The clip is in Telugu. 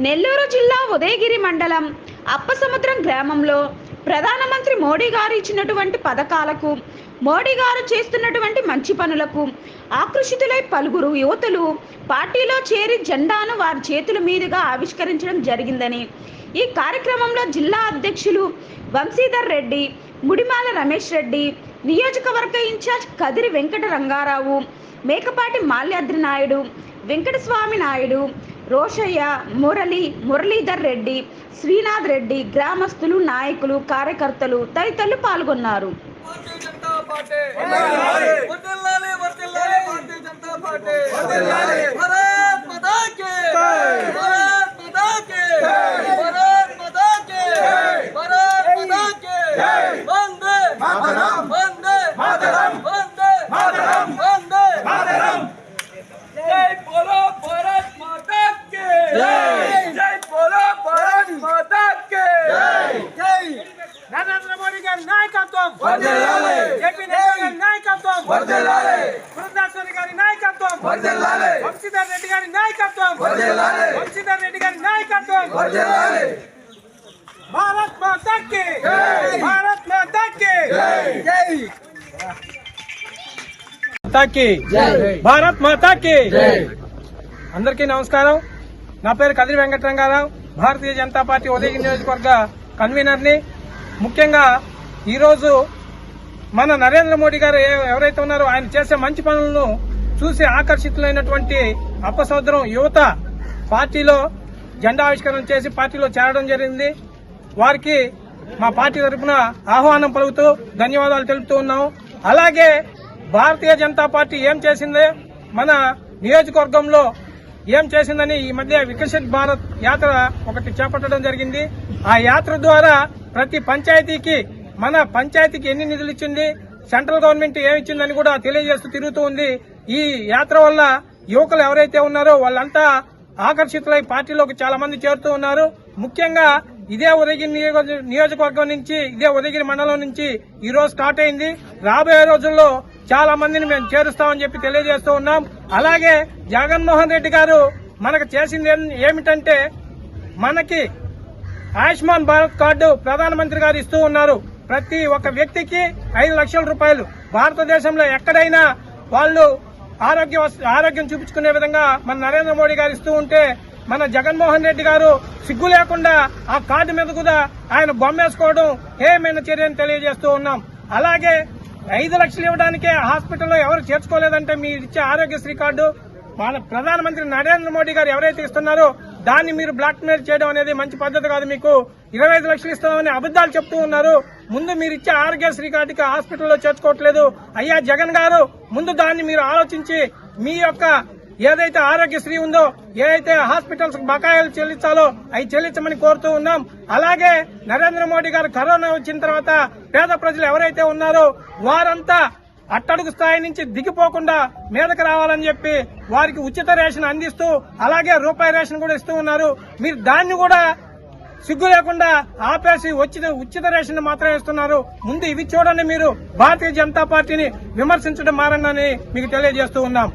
నెల్లూరు జిల్లా ఉదయగిరి మండలం అప్పసముద్రం గ్రామంలో ప్రధానమంత్రి మోడీ గారు ఇచ్చినటువంటి పథకాలకు మోడీ గారు చేస్తున్నటువంటి మంచి పనులకు ఆకర్షితులై పలువురు యువతులు పార్టీలో చేరి జెండాను వారి చేతుల మీదుగా ఆవిష్కరించడం జరిగిందని ఈ కార్యక్రమంలో జిల్లా అధ్యక్షులు వంశీధర్ రెడ్డి ముడిమాల రమేష్ రెడ్డి నియోజకవర్గ ఇన్ఛార్జ్ కదిరి వెంకట రంగారావు మేకపాటి మాల్యాద్రి నాయుడు వెంకటస్వామి నాయుడు రోషయ్య మురళి మురళీధర్ రెడ్డి శ్రీనాథ్ రెడ్డి గ్రామస్తులు నాయకులు కార్యకర్తలు తదితరులు పాల్గొన్నారు. జనతా పార్టీ. వర్ధిల్లాలి జేపీ నడ్డా గారి నాయకత్వం వర్ధిల్లాలి బృందాశ్వరి గారి నాయకత్వం వర్ధిల్లాలి వంశీధర్ రెడ్డి గారి నాయకత్వం వర్ధిల్లాలి వంశీధర్ రెడ్డి గారి నాయకత్వం వర్ధిల్లాలి భారత్ మాతా కి భారత్ మాతా కి జై మాతాకి భారత్ మాతాకి అందరికీ నమస్కారం. నా పేరు కదిరి వెంకటరంగారావు. భారతీయ జనతా పార్టీ ఉదయగిరి నియోజకవర్గ కన్వీనర్ని ముఖ్యంగా ఈరోజు మన నరేంద్ర మోడీ గారు ఎవరైతే ఉన్నారో ఆయన చేసే మంచి పనులను చూసి ఆకర్షితులైనటువంటి అప్పసముద్రం యువత పార్టీలో జెండా ఆవిష్కరణ చేసి పార్టీలో చేరడం జరిగింది. వారికి మా పార్టీ తరఫున ఆహ్వానం పలుకుతూ ధన్యవాదాలు తెలుపుతూ ఉన్నాం. అలాగే భారతీయ జనతా పార్టీ ఏం చేసింది? మన నియోజకవర్గంలో ఏం చేసిందని ఈ మధ్య వికసిత్ భారత్ యాత్ర ఒకటి చేపట్టడం జరిగింది. ఆ యాత్ర ద్వారా ప్రతి పంచాయతీకి మన పంచాయతీకి ఎన్ని నిధులు ఇచ్చింది? సెంట్రల్ గవర్నమెంట్ ఏమి ఇచ్చిందని కూడా తెలియజేస్తూ తిరుగుతూ ఉంది. ఈ యాత్ర వల్ల యువకులు ఎవరైతే ఉన్నారో వాళ్ళంతా ఆకర్షితులై పార్టీలోకి చాలా మంది చేరుతూ ఉన్నారు. ముఖ్యంగా ఇదే ఉదయగిరి నియోజకవర్గం నుంచి ఇదే ఉదయగిరి మండలం నుంచి ఈ రోజు స్టార్ట్ అయింది. రాబోయే రోజుల్లో చాలా మందిని మేము చేరుస్తామని చెప్పి తెలియజేస్తూ ఉన్నాం. అలాగే జగన్మోహన్ రెడ్డి గారు మనకు చేసింది ఏమిటంటే మనకి ఆయుష్మాన్ భారత్ కార్డు ప్రధానమంత్రి గారు ఇస్తూ ఉన్నారు. ప్రతి ఒక్క వ్యక్తికి ఐదు లక్షల రూపాయలు. భారతదేశంలో ఎక్కడైనా వాళ్ళు ఆరోగ్య ఆరోగ్యం చూపించుకునే విధంగా మన నరేంద్ర మోడీ గారు ఇస్తూ ఉంటే మన జగన్మోహన్ రెడ్డి గారు సిగ్గు లేకుండా ఆ కార్డు మీద కూడా ఆయన బొమ్మేసుకోవడం ఏమైనా చర్యని తెలియజేస్తూ ఉన్నాం. అలాగే ఐదు లక్షలు ఇవ్వడానికే హాస్పిటల్లో ఎవరు చేర్చుకోలేదంటే మీరు ఇచ్చే ఆరోగ్యశ్రీ కార్డు మన ప్రధానమంత్రి నరేంద్ర మోడీ గారు ఎవరైతే ఇస్తున్నారో దాన్ని మీరు బ్లాక్ మెయిల్ చేయడం అనేది మంచి పద్ధతి కాదు మీకు. ఇరవై ఐదు లక్షలు ఇస్తామని అబద్దాలు చెప్తూ ఉన్నారు. ముందు మీరు ఇచ్చే ఆరోగ్యశ్రీ కార్డుకి హాస్పిటల్లో చేర్చుకోవట్లేదు. అయ్యా జగన్ గారు ముందు దాన్ని మీరు ఆలోచించి మీ యొక్క ఏదైతే ఆరోగ్యశ్రీ ఉందో ఏదైతే హాస్పిటల్స్ బకాయిలు చెల్లించాలో అవి చెల్లించమని కోరుతూ ఉన్నాం. అలాగే నరేంద్ర మోడీ గారు కరోనా వచ్చిన తర్వాత పేద ప్రజలు ఎవరైతే ఉన్నారో వారంతా అట్టడుగు స్థాయి నుంచి దిగిపోకుండా మీదకు రావాలని చెప్పి వారికి ఉచిత రేషన్ అందిస్తూ అలాగే రూపాయి రేషన్ కూడా ఇస్తూ ఉన్నారు. మీరు దాన్ని కూడా సిగ్గు లేకుండా ఆపేసి వచ్చిన ఉచిత రేషన్ మాత్రమే ఇస్తున్నారు. ముందు ఇవి చూడండి మీరు. భారతీయ జనతా పార్టీని విమర్శించడం మారనని మీకు తెలియజేస్తూ ఉన్నాం.